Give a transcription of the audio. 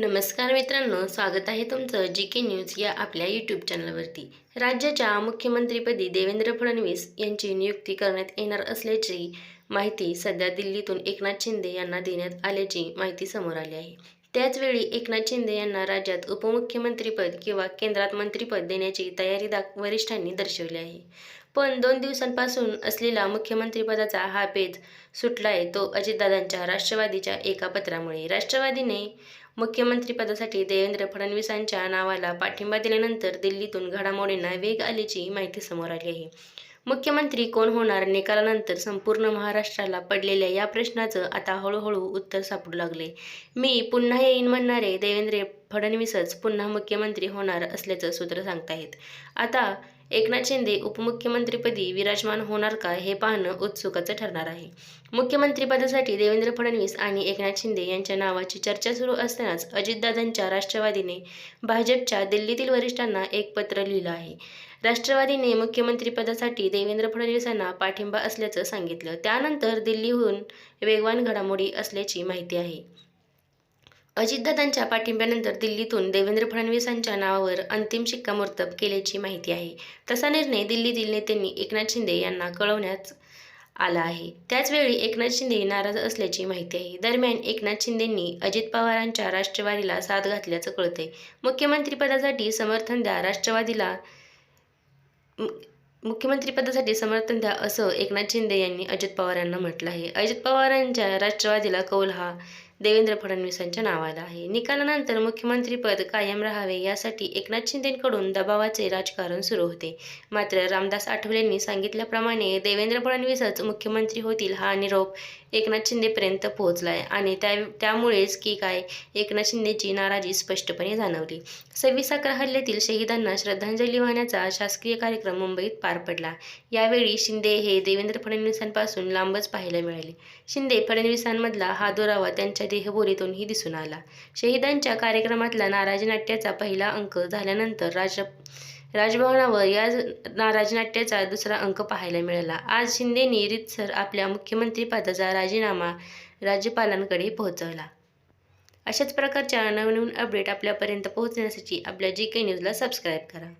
नमस्कार मित्रांनो स्वागत आहे तुमचं जी के न्यूज या आपल्या यूट्यूब चॅनलवरती राज्याच्या मुख्यमंत्रीपदी देवेंद्र फडणवीस यांची नियुक्ती करण्यात येणार असल्याची माहिती सध्या दिल्लीतून एकनाथ शिंदे यांना देण्यात आल्याची माहिती समोर आली आहे. त्याचवेळी एकनाथ शिंदे यांना राज्यात उपमुख्यमंत्रीपद किंवा केंद्रात मंत्रीपद देण्याची तयारी दाख वरिष्ठांनी दर्शवली आहे. पण दोन दिवसांपासून असलेला मुख्यमंत्रीपदाचा हा पेज आहे तो अजितदादांच्या राष्ट्रवादीच्या एका पत्रामुळे. राष्ट्रवादीने मुख्यमंत्रीपदासाठी देवेंद्र फडणवीसांच्या नावाला पाठिंबा दिल्यानंतर दिल्लीतून घडामोडींना वेग आल्याची माहिती समोर आली आहे. मुख्यमंत्री कोण होणार निकालानंतर संपूर्ण महाराष्ट्राला पडलेल्या या प्रश्नाचं आता हळूहळू उत्तर सापडू लागले. मी पुन्हा येईन म्हणणारे देवेंद्र फडणवीसच पुन्हा मुख्यमंत्री होणार असल्याचं सूत्र सांगताहेत. आता एकनाथ शिंदे उपमुख्यमंत्रीपदी विराजमान होणार का हे पाहणं उत्सुकाचं ठरणार आहे. मुख्यमंत्रीपदासाठी देवेंद्र फडणवीस आणि एकनाथ शिंदे यांच्या नावाची चर्चा सुरू असतानाच अजितदादांच्या राष्ट्रवादीने भाजपच्या दिल्लीतील वरिष्ठांना एक पत्र लिहिलं आहे. राष्ट्रवादीने मुख्यमंत्रीपदासाठी देवेंद्र फडणवीसांना पाठिंबा असल्याचं सांगितलं. त्यानंतर दिल्लीहून वेगवान घडामोडी असल्याची माहिती आहे. अजितदादांच्या पाठिंब्यानंतर दिल्लीतून देवेंद्र फडणवीसांच्या नावावर अंतिम शिक्कामोर्तब केल्याची माहिती आहे. तसा निर्णय दिल्लीतील नेत्यांनी एकनाथ शिंदे यांना कळवण्यात आला आहे. त्याचवेळी एकनाथ शिंदे नाराज असल्याची माहिती आहे. दरम्यान एकनाथ शिंदेंनी अजित पवारांच्या राष्ट्रवादीला साथ घातल्याचं कळतंय. मुख्यमंत्रीपदासाठी समर्थन द्या राष्ट्रवादीला मुख्यमंत्रीपदासाठी समर्थन द्या असं एकनाथ शिंदे यांनी अजित पवारांना म्हटलं आहे. अजित पवारांच्या राष्ट्रवादीला कौल हा देवेंद्र फडणवीसांच्या नावाला आहे. निकालानंतर मुख्यमंत्रीपद कायम राहावे यासाठी एकनाथ शिंदेकडून दबावाचे राजकारण सुरू होते. मात्र रामदास आठवलेंनी सांगितल्याप्रमाणे देवेंद्र फडणवीसच मुख्यमंत्री होतील हा निरोप एकनाथ शिंदेपर्यंत पोहोचलाय आणि त्या त्यामुळेच की काय एकनाथ शिंदेची नाराजी स्पष्टपणे जाणवली. सव्वीस अकरा हल्ल्यातील शहीदांना श्रद्धांजली वाहण्याचा शासकीय कार्यक्रम मुंबईत पार पडला. यावेळी शिंदे हे देवेंद्र फडणवीसांपासून लांबच पाहायला मिळाले. शिंदे फडणवीसांमधला हा दुरावा त्यांच्या देहबोलीतूनही दिसून आला. शहीदांच्या कार्यक्रमातला नाराजी नाट्याचा पहिला अंक झाल्यानंतर राज राजभवनावर या नाराजनाट्याचा दुसरा अंक पाहायला मिळाला. आज शिंदेनी रीतसर आपल्या मुख्यमंत्रीपदाचा राजीनामा राज्यपालांकडे पोहोचवला. अशाच प्रकारच्या नवनवीन अपडेट आपल्यापर्यंत पोहोचण्यासाठी आपल्या जी के न्यूजला सबस्क्राईब करा.